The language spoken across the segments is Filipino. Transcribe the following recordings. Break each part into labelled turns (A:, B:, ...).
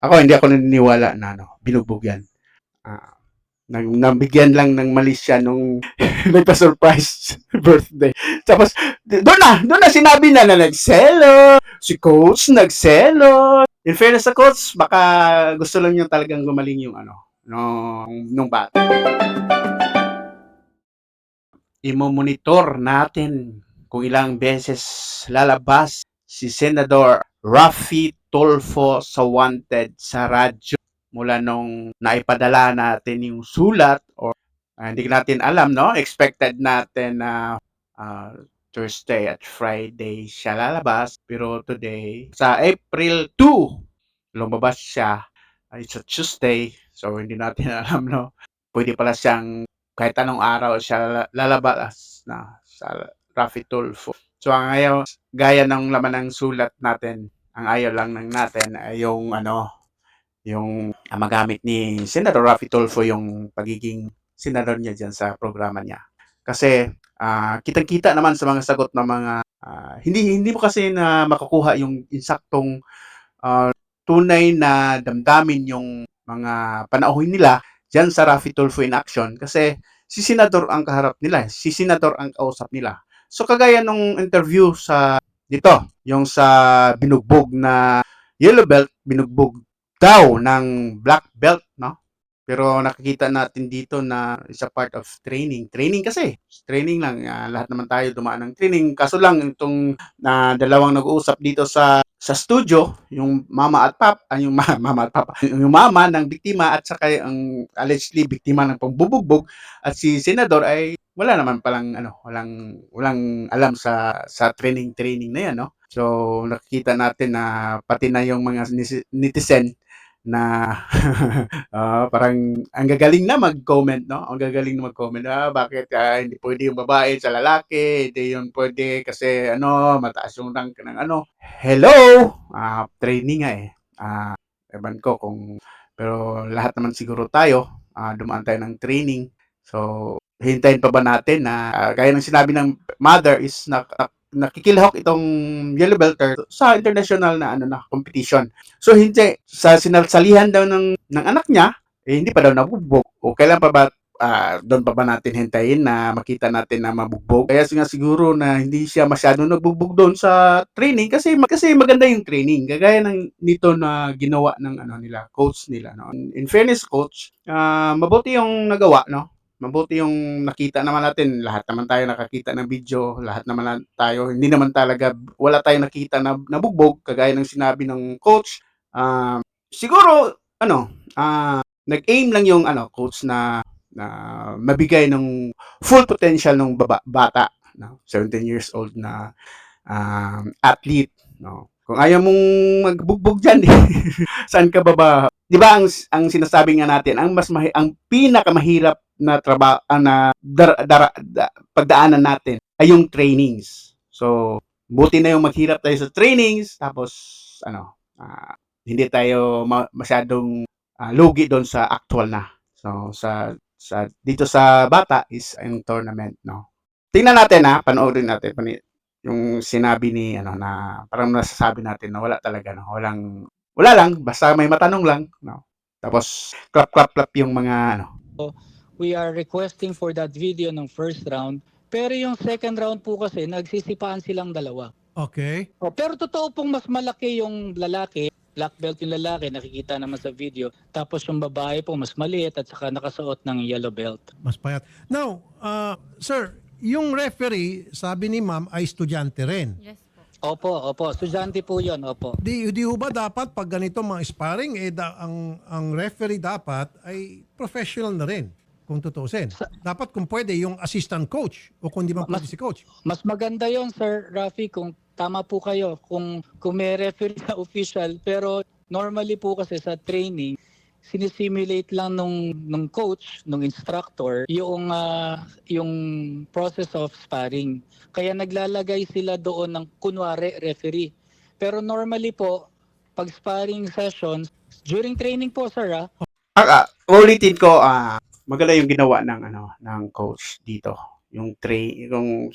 A: ako hindi ako naniniwala na ano, binugbog yan. Ah, nag nabigyan lang ng mali siya nung nagpa-surprise birthday. Tapos doon na, doon na sinabi na na nagselo. Si coach nagselo. In fairness sa coach, baka gusto lang niya talagang gumaling yung ano, nung, nung bata. Imo-monitor natin kung ilang beses lalabas si Senador Rafi Tulfo sa wanted sa radyo mula nung naipadala natin yung sulat or ah, hindi natin alam, no? Expected natin na ah, Thursday at Friday siya lalabas. Pero today, sa April 2, lumabas siya. It's a Tuesday. So, hindi natin alam, no? Pwede pala siyang kahit anong araw siya la- lalabas na sa Rafi Tulfo. So, ang ayaw, gaya ng laman ng sulat natin, ang ayaw lang ng natin ay yung ano, yung magamit ni Senator Rafi Tulfo yung pagiging senador niya dyan sa programa niya. Kasi ah, kitang-kita naman sa mga sagot ng mga ah, hindi hindi mo kasi na makukuha yung insaktong ah, tunay na damdamin yung mga panauhin nila dyan sa Rafi Tulfo in action kasi si senador ang kaharap nila, si senador ang kausap nila. So kagaya nung interview sa dito, yung sa binugbog na yellow belt, binugbog daw ng black belt, no? Pero nakikita natin dito na isa part of training. Training kasi. Training lang. ah, lahat naman tayo dumaan ng training. Kaso lang, itong na dalawang nag-uusap dito sa sa studio, yung mama at pap, ay yung ma- mama at papa, yung mama ng biktima at saka ang allegedly biktima ng pambubugbog at si senador ay wala naman palang ano, walang walang alam sa sa training training na yan, no? So nakikita natin na pati na yung mga netizen na ah, parang ang gagaling na mag-comment, no? Ang gagaling na mag-comment, ah, bakit ah, hindi pwede yung babae sa lalaki, hindi yun pwede kasi ano, mataas yung rank ng ano. Hello! Ah, training nga eh. Ah, ewan ko kung pero lahat naman siguro tayo, ah, dumaan tayo ng training. So, hintayin pa ba natin na ah, gaya ng sinabi ng mother is na- nakikilahok itong yellow belter sa international na ano na competition. So hindi sa sinalsalihan daw ng ng anak niya eh, hindi pa daw nabugbog. O kailan pa ba ah, doon pa ba natin hintayin na makita natin na mabugbog? Kaya nga siguro na hindi siya masyado nagbugbog doon sa training kasi kasi maganda yung training. Kagaya ng nito na ginawa ng ano nila, coach nila no. In fairness coach, ah, mabuti yung nagawa no. Mabuti yung nakita naman natin, lahat naman tayo nakakita ng video, lahat naman na- tayo, hindi naman talaga, wala tayong nakita na nabugbog, kagaya ng sinabi ng coach. Ah, siguro, ano, ah, nag-aim lang yung ano, coach na na mabigay ng full potential ng baba, bata, no? 17 years old na um, athlete, no? Kung ayaw mong magbugbog diyan, saan ka ba ba? 'Di ba ang ang sinasabi nga natin, ang mas mahi, ang pinakamahirap na trabaho na dar, dar- da- pagdaanan natin ay yung trainings. So, buti na yung maghirap tayo sa trainings tapos ano, ah, hindi tayo ma- masyadong ah, lugi doon sa actual na. So, sa sa dito sa bata is ang tournament, no. Tingnan natin ha, panoorin natin pani- yung sinabi ni ano na parang nasasabi natin na wala talaga no, walang wala lang basta may matanong lang, no. Tapos clap clap clap yung mga ano.
B: we are requesting for that video ng first round. Pero yung second round po kasi, nagsisipaan silang dalawa.
C: Okay.
B: O, pero totoo pong mas malaki yung lalaki, black belt yung lalaki, nakikita naman sa video. Tapos yung babae po mas maliit at saka nakasuot ng yellow belt.
C: Mas payat. Now, uh, sir, yung referee, sabi ni ma'am, ay estudyante rin.
D: Yes.
B: Opo, opo. Estudyante po yun, opo.
C: Di, di ho ba dapat pag ganito mga sparring, eh, da, ang, ang referee dapat ay professional na rin kung tutusin. Dapat kung pwede yung assistant coach o kung di man pwede si coach.
B: Mas maganda yon Sir Rafi, kung tama po kayo, kung, kung may referee na official. Pero normally po kasi sa training, sinisimulate lang nung, nung coach, nung instructor, yung, ah, yung process of sparring. Kaya naglalagay sila doon ng kunwari referee. Pero normally po, pag sparring sessions, during training po, sir, ah,
A: Ah, ah, ulitin ko ah maganda yung ginawa ng ano ng coach dito. Yung train yung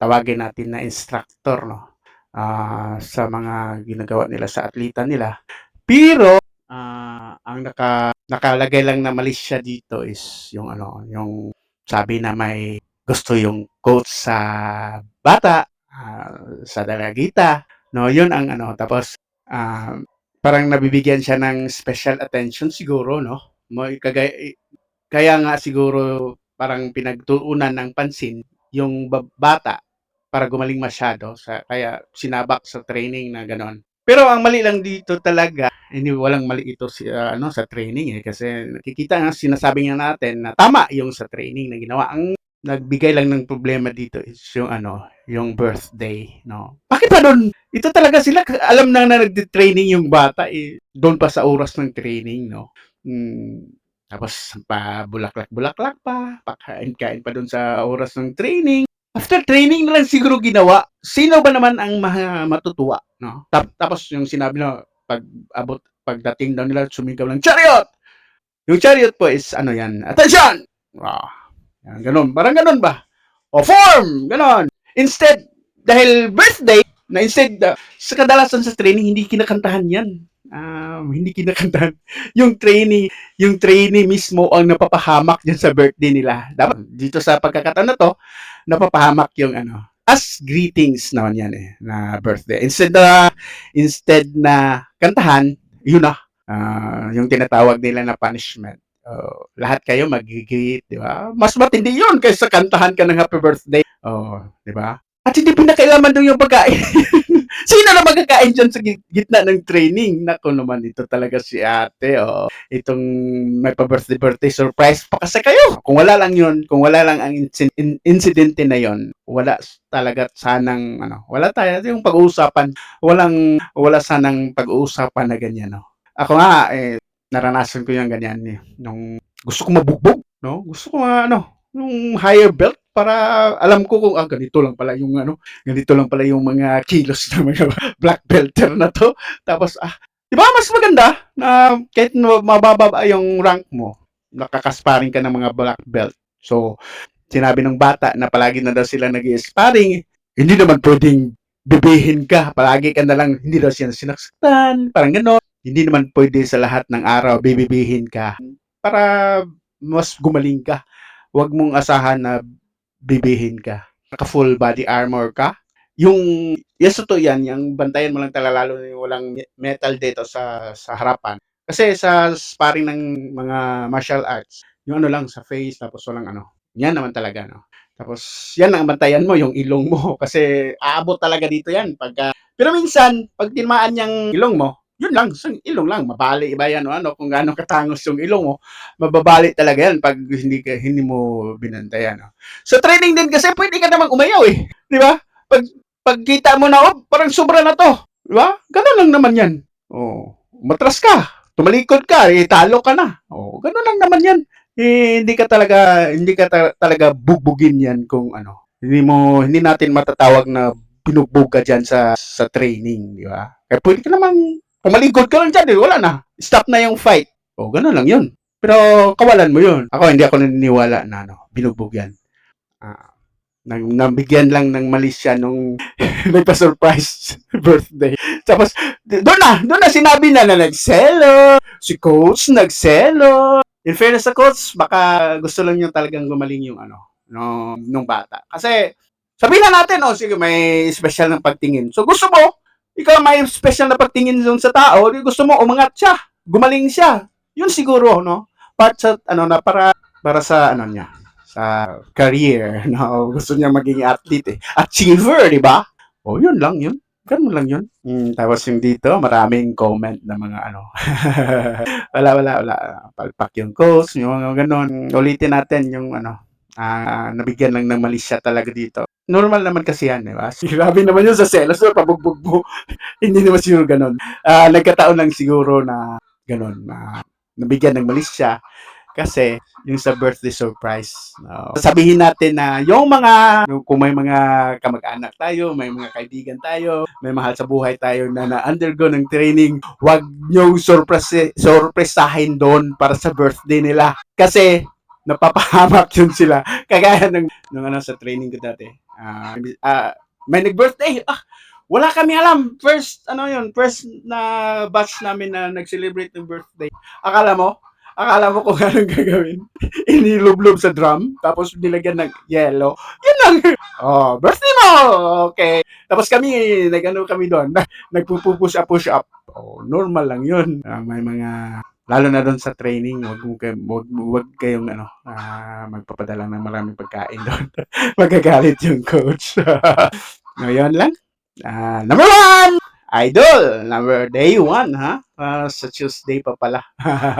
A: tawagin natin na instructor no. Ah, sa mga ginagawa nila sa atleta nila. Pero ah, ang naka, nakalagay lang na mali dito is yung ano, yung sabi na may gusto yung coach sa bata, ah, sa dalagita. No, yun ang ano. Tapos, ah, parang nabibigyan siya ng special attention siguro, no? Kagaya, kaya nga siguro parang pinagtuunan ng pansin yung ba- bata para gumaling masyado. Sa, kaya sinabak sa training na ganon. Pero ang mali lang dito talaga, hindi walang mali ito si, ah, ano, sa training eh. Kasi nakikita nga, sinasabi nga natin na tama yung sa training na ginawa. Ang nagbigay lang ng problema dito is yung ano, yung birthday, no. Bakit pa doon? Ito talaga sila alam na na nagde-training yung bata eh doon pa sa oras ng training, no. Hmm, tapos pa bulaklak-bulaklak pa, pakain-kain pa doon sa oras ng training. After training na lang siguro ginawa. Sino ba naman ang ma- matutuwa, no? Tap- tapos yung sinabi na pag abot pagdating daw nila sumigaw ng chariot. Yung chariot po is ano yan? Attention! Wow. Yan, ganun. Parang ganun ba? O form! Ganun. Instead, dahil birthday, na instead, uh, sa kadalasan sa training, hindi kinakantahan yan. Um, hindi kinakantahan. Yung training, yung trainee mismo ang napapahamak dyan sa birthday nila. Dapat, dito sa pagkakataon na to, napapahamak yung ano, as greetings naman yan eh, na birthday. Instead na, instead na kantahan, yun na, ah, yung tinatawag nila na punishment. Oh, lahat kayo magigit, di ba? Mas matindi yun kaysa kantahan ka ng happy birthday. Oh, di ba? At hindi pinakailaman doon yung pagkain. Sino na magkakain dyan sa gi- gitna ng training? Nako naman, ito talaga si ate. Oh. Itong may pa-birthday birthday surprise pa kasi kayo. Kung wala lang yun, kung wala lang ang inci- in- incidente na yon, wala talaga sanang, ano, wala tayo yung pag-uusapan. Walang, wala sanang pag-uusapan na ganyan. No? Ako nga, eh, naranasan ko yung ganyan eh. Nung gusto ko mabugbog, no? Gusto ko ano, yung higher belt para alam ko kung ah, ganito lang pala yung ano, ganito lang pala yung mga kilos ng mga black belter na to. Tapos ah, 'di ba mas maganda na kahit mababa ba yung rank mo, nakakasparing ka ng mga black belt. So, sinabi ng bata na palagi na daw sila nag-sparring, hindi naman pwedeng bibihin ka. Palagi ka na lang, hindi daw siya sinaktan, parang gano'n. Hindi naman pwede sa lahat ng araw bibibihin ka para mas gumaling ka. Huwag mong asahan na bibihin ka. Naka full body armor ka. Yung, yes, totoo yan, yung bantayan mo lang talaga lalo yung walang metal dito sa, sa harapan. Kasi sa sparring ng mga martial arts, yung ano lang sa face, tapos walang ano, yan naman talaga, no? Tapos, yan ang bantayan mo, yung ilong mo. Kasi aabot talaga dito yan. Pagka, pero minsan, pag tinamaan niyang ilong mo, yun lang, ilong lang, mabali iba yan, o ano, kung gaano katangos yung ilong mo, mababali talaga yan pag hindi ka, hindi mo binantayan. No? Sa training din kasi, pwede ka namang umayaw eh. Di ba? Pag, pagkita mo na, oh, parang sobra na to. Di ba? Ganun lang naman yan. Oh, matras ka. Tumalikod ka, eh, ka na. Oh, ganun lang naman yan. Eh, hindi ka talaga, hindi ka ta- talaga bugbugin yan kung ano. Hindi mo, hindi natin matatawag na binugbog ka dyan sa, sa training, di ba? Kaya pwede ka namang, pumalikod ka lang dyan, eh, wala na. Stop na yung fight. Oh, ganun lang yun. Pero kawalan mo yun. Ako hindi ako naniniwala na ano, binugbog yan. Ah, nang nabigyan lang ng mali siya nung nagpa-surprise birthday. Tapos, doon na, doon na sinabi na na nagselo. Si coach nagselo. In fairness sa coach, baka gusto lang niya talagang gumaling yung ano, nung, nung bata. Kasi, sabihin na natin, oh, sige, may special ng pagtingin. So, gusto mo, ikaw may special na pagtingin dun sa tao, gusto mo umangat siya, gumaling siya. Yun siguro, no? Part sa, ano, na para, para sa, ano niya, sa career, no? Gusto niya maging athlete, eh. Achiever, di ba? O, yun lang, yun. Ganun lang yun. Mm, tapos yung dito, maraming comment na mga ano. wala, wala, wala. Palpak yung coach, yung mga ganun. Ulitin natin yung ano, ah nabigyan lang ng mali siya talaga dito. Normal naman kasi yan, di ba? Grabe naman yun sa selos, no? pabugbog mo. Hindi naman siguro ganun. Ah, nagkataon lang siguro na ganun, na nabigyan ng mali siya kasi yung sa birthday surprise. No. Sabihin natin na yung mga, kung may mga kamag-anak tayo, may mga kaibigan tayo, may mahal sa buhay tayo na na-undergo ng training, wag nyo surprise, surpresahin doon para sa birthday nila. Kasi, napapahamak yun sila. Kagaya ng, ng ano sa training ko dati. Ah, ah, may nag-birthday, ah, Wala kami alam. First, ano yun, first na batch namin na nag-celebrate ng birthday. Akala mo? Akala mo kung anong gagawin? Inilublob sa drum, tapos nilagyan ng yellow. Yun lang. Oh, birthday mo! Okay. Tapos kami, nag-ano kami doon, nagpupush up, push up. Oh, normal lang yun. Ah, may mga, lalo na doon sa training, wag, mo kay- wag, wag kayong ano, ah, magpapadala ng maraming pagkain doon. Magagalit yung coach. Ngayon lang. Ah, number one! Idol! Number day one, ha? Ah, sa Tuesday pa pala.